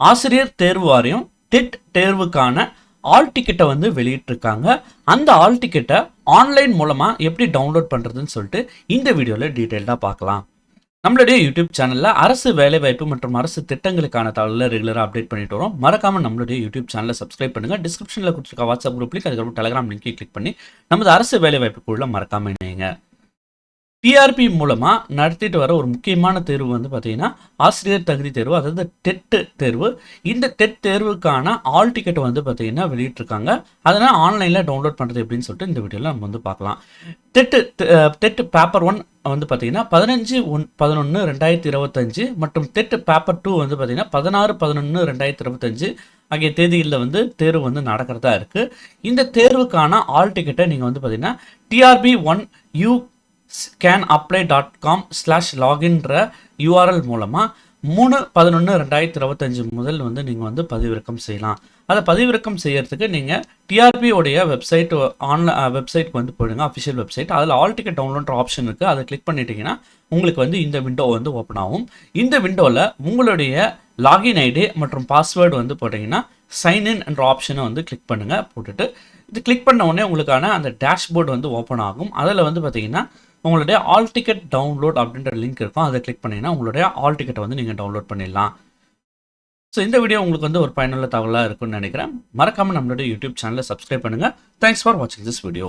ஆசிரியர் தேர்வு வாரியம் டெட் தேர்வுக்கான ஆல் டிக்கெட்டை வந்து வெளியிட்டிருக்காங்க. அந்த ஆல் டிக்கெட்டை ஆன்லைன் மூலமாக எப்படி டவுன்லோட் பண்ணுறதுன்னு சொல்லிட்டு இந்த வீடியோவில் டீட்டெயில்டாக பார்க்கலாம். நம்மளுடைய யூடியூப் சேனலில் அரசு வேலைவாய்ப்பு மற்றும் அரசு திட்டங்களுக்கான தகவலில் ரெகுலராக அப்டேட் பண்ணிட்டு வரோம். மறக்காம நம்மளுடைய யூடியூப் சேனலை சப்ஸ்கிரைப் பண்ணுங்க. டிஸ்கிரிப்ஷனில் கொடுத்துருக்க வாட்ஸ்அப் குரூப் லிங்க் அதுக்கப்புறம் டெலிகிராம் லிங்க்கை கிளிக் பண்ணி நமது அரசு வேலைவாய்ப்பு குழுவில் மறக்காமல் இணைங்க. டிஆர்பி மூலமாக நடத்திட்டு வர ஒரு முக்கியமான தேர்வு வந்து பார்த்தீங்கன்னா ஆசிரியர் தகுதி தேர்வு அதாவது டெட் தேர்வு. இந்த டெட் தேர்வுக்கான ஆல் டிக்கெட் வந்து பார்த்தீங்கன்னா வெளியிட்டிருக்காங்க. அதனால் ஆன்லைனில் டவுன்லோட் பண்ணுறது எப்படின்னு சொல்லிட்டு இந்த வீடியோவில் நம்ம வந்து பார்க்கலாம். டெட்டு டெட் பேப்பர் ஒன் வந்து பார்த்தீங்கன்னா பதினஞ்சு ஒன் பதினொன்று ரெண்டாயிரத்தி இருபத்தஞ்சு மற்றும் டெட் பேப்பர் டூ வந்து பார்த்தீங்கன்னா பதினாறு பதினொன்று ரெண்டாயிரத்தி இருபத்தஞ்சு ஆகிய தேதிகளில் வந்து தேர்வு வந்து நடக்கிறதா இருக்குது இந்த தேர்வுக்கான ஆல் டிக்கெட்டை நீங்கள் வந்து பார்த்தீங்கன்னா TRB one U scan apply dot com slash லாகின்ற URL மூலமாக மூணு பதினொன்று ரெண்டாயிரத்தி இருபத்தஞ்சி முதல் வந்து நீங்கள் வந்து பதிவிறக்கம் செய்யலாம். அதை பதிவிறக்கம் செய்யறதுக்கு நீங்கள் டிஆர்பி உடைய வெப்சைட் ஆன்லைன் வெப்சைட்க்கு வந்து போயிடுங்க அஃபிஷியல் வெப்சைட் அதில் ஆல் டிக்கெட் டவுன்லோட் ஆப்ஷன் இருக்குது அதை கிளிக் பண்ணிட்டீங்கன்னா உங்களுக்கு வந்து இந்த விண்டோ வந்து ஓப்பன் ஆகும். இந்த விண்டோவில் உங்களுடைய லாகின் ஐடி மற்றும் பாஸ்வேர்டு வந்து போட்டிங்கன்னா சைன்இன் என்ற ஆப்ஷனை வந்து கிளிக் பண்ணுங்கள் போட்டுட்டு. இது கிளிக் பண்ண உடனே உங்களுக்கான அந்த டேஷ்போர்டு வந்து ஓப்பன் ஆகும். அதில் வந்து பார்த்தீங்கன்னா உங்களுடைய ஆல் டிக்கெட் டவுன்லோட் அப்படின்ற லிங்க் இருக்கும். அதை கிளிக் பண்ணிங்கன்னா உங்களுடைய ஆல் டிக்கெட்டை வந்து நீங்கள் டவுன்லோட் பண்ணிடலாம். ஸோ இந்த வீடியோ உங்களுக்கு வந்து ஒரு பயனுள்ள தகவலாக இருக்கும்னு நினைக்கிறேன். மறக்காமல் நம்மளுடைய யூடியூப் சேனலை சப்ஸ்கிரைப் பண்ணுங்கள் தேங்க்ஸ் ஃபார் வாட்சிங் திஸ் வீடியோ